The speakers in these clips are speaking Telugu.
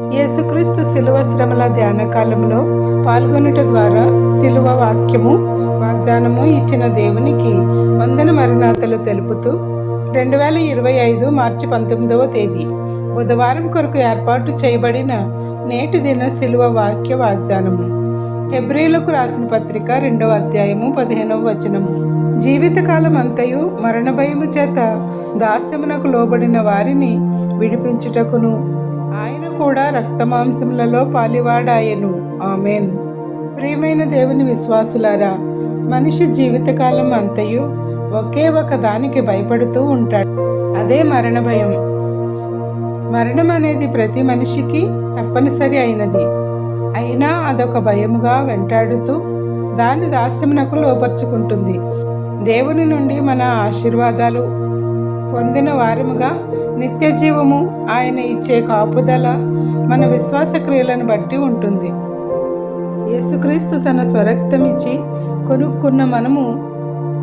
యేసుక్రీస్తు శిలువ శ్రమల ధ్యాన కాలంలో పాల్గొనుట ద్వారా శిలువ వాక్యము వాగ్దానము ఇచ్చిన దేవునికి వందన మరణాతలు తెలుపుతూ రెండు వేల ఇరవై ఐదు మార్చి పంతొమ్మిదవ తేదీ బుధవారం కొరకు ఏర్పాటు చేయబడిన నేటి దిన శిలువ వాక్య వాగ్దానము. హెబ్రిలకు రాసిన పత్రిక రెండవ అధ్యాయము పదిహేనవ వచనము. జీవితకాలం అంతయు మరణ భయము చేత దాస్యమునకు లోబడిన వారిని విడిపించుటకును ఆయన కూడా రక్తమాంసములలో పాలివాడాయను. ఆమెన్. ప్రియమైన దేవుని విశ్వాసులారా మనిషి జీవితకాలం అంతయు ఒకే ఒక దానికి భయపడుతూ ఉంటాడు. అదే మరణ భయం. మరణం అనేది ప్రతి మనిషికి తప్పనిసరి అయినది. అయినా అదొక భయముగా వెంటాడుతూ దాని దాస్యమునకు లోపరుచుకుంటుంది. దేవుని నుండి మన ఆశీర్వాదాలు పొందిన వారముగా నిత్య జీవము ఆయన ఇచ్చే కాపుదల మన విశ్వాస క్రియలను బట్టి ఉంటుంది. యేసుక్రీస్తు తన స్వరక్తమిచ్చి కొనుక్కున్న మనము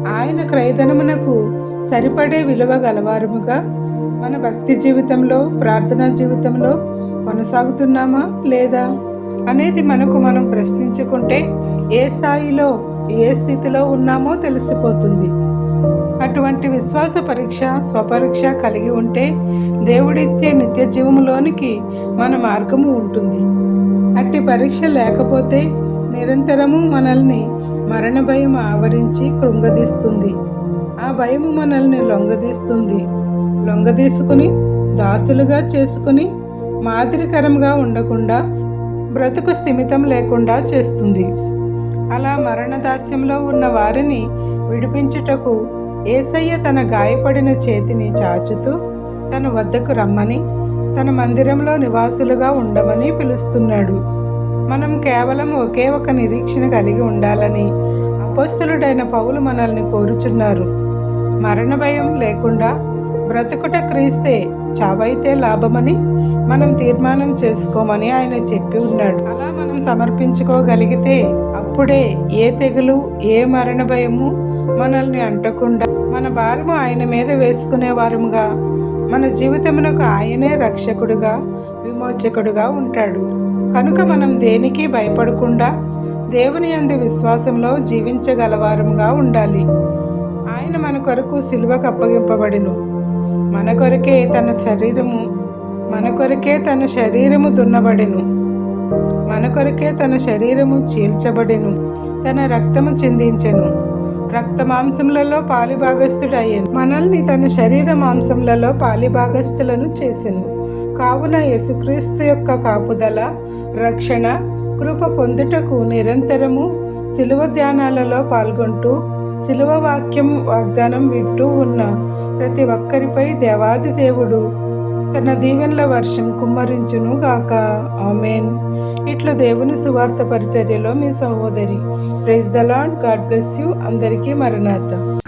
ఆయన క్రయధనమునకు సరిపడే విలువ గలవారముగా మన భక్తి జీవితంలో ప్రార్థనా జీవితంలో కొనసాగుతున్నామా లేదా అనేది మనకు మనం ప్రశ్నించుకుంటే ఏ స్థాయిలో ఏ స్థితిలో ఉన్నామో తెలిసిపోతుంది. అటువంటి విశ్వాస పరీక్ష స్వపరీక్ష కలిగి ఉంటే దేవుడిచ్చే నిత్య జీవములోనికి మన మార్గము ఉంటుంది. అట్టి పరీక్ష లేకపోతే నిరంతరము మనల్ని మరణ భయం ఆవరించి కృంగదీస్తుంది. ఆ భయము మనల్ని లొంగదీస్తుంది. లొంగదీసుకుని దాసులుగా చేసుకుని మాదిరికరంగా ఉండకుండా బ్రతుకు స్థిమితం లేకుండా చేస్తుంది. అలా మరణదాస్యంలో ఉన్న వారిని విడిపించుటకు ఏసయ్య తన గాయపడిన చేతిని చాచుతూ తన వద్దకు రమ్మని తన మందిరంలో నివాసులుగా ఉండమని పిలుస్తున్నాడు. మనం కేవలం ఒకే ఒక నిరీక్షణ కలిగి ఉండాలని అపస్తులుడైన పౌలు మనల్ని కోరుచున్నారు. మరణ భయం లేకుండా బ్రతుకుట క్రీస్తే చావైతే లాభమని మనం తీర్మానం చేసుకోమని ఆయన చెప్పి ఉన్నాడు. అలా మనం సమర్పించుకోగలిగితే అప్పుడే ఏ తెగులు ఏ మరణ భయము మనల్ని అంటకుండా మన భారము ఆయన మీద వేసుకునే వారముగా మన జీవితమునకు ఆయనే రక్షకుడుగా విమోచకుడుగా ఉంటాడు. కనుక మనం దేనికి భయపడకుండా దేవుని అందు విశ్వాసంలో జీవించగలవారముగా ఉండాలి. ఆయన మన కొరకు సిలువకు అప్పగింపబడిను మన కొరకే తన శరీరము మన కొరకే తన శరీరము దున్నబడెను. మన కొరకే తన శరీరము చీల్చబడెను. తన రక్తము చిందించెను. రక్త మాంసములలో పాలిభాగస్థుడయ్యను. మనల్ని తన శరీర మాంసములలో పాలిభాగస్థులను చేసెను. కావున యేసుక్రీస్తు యొక్క కాపుదల రక్షణ కృప పొందుటకు నిరంతరము శిలువ ధ్యానాలలో పాల్గొంటూ శిలువ వాక్యం వాగ్దానం వింటూ ఉన్న ప్రతి ఒక్కరిపై దేవాది దేవుడు తన దీవెనల వర్షం కుమ్మరించును గాక. ఆమెన్. ఇట్లు దేవుని సువార్త పరిచర్యలో మీ సహోదరి. Praise the lord God bless you. అందరికీ మరణాత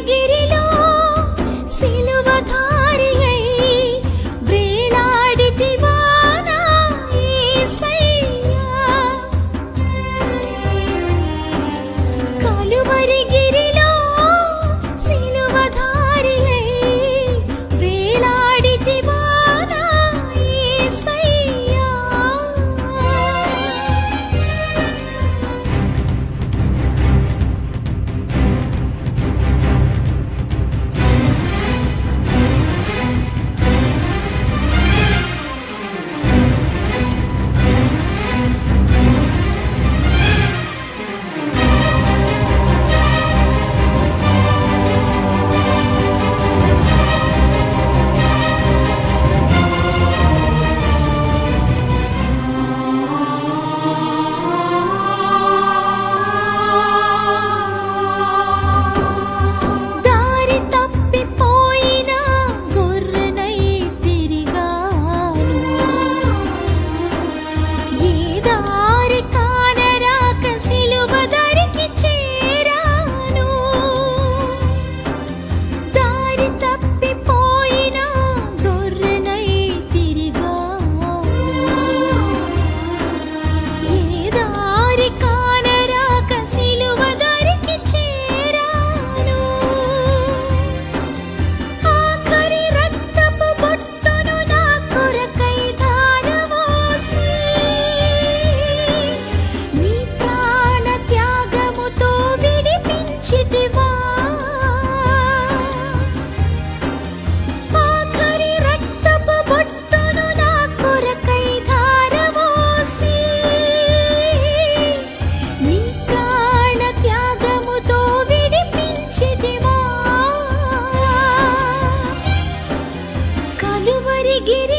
ಗಿರಿ ಗಿರಿ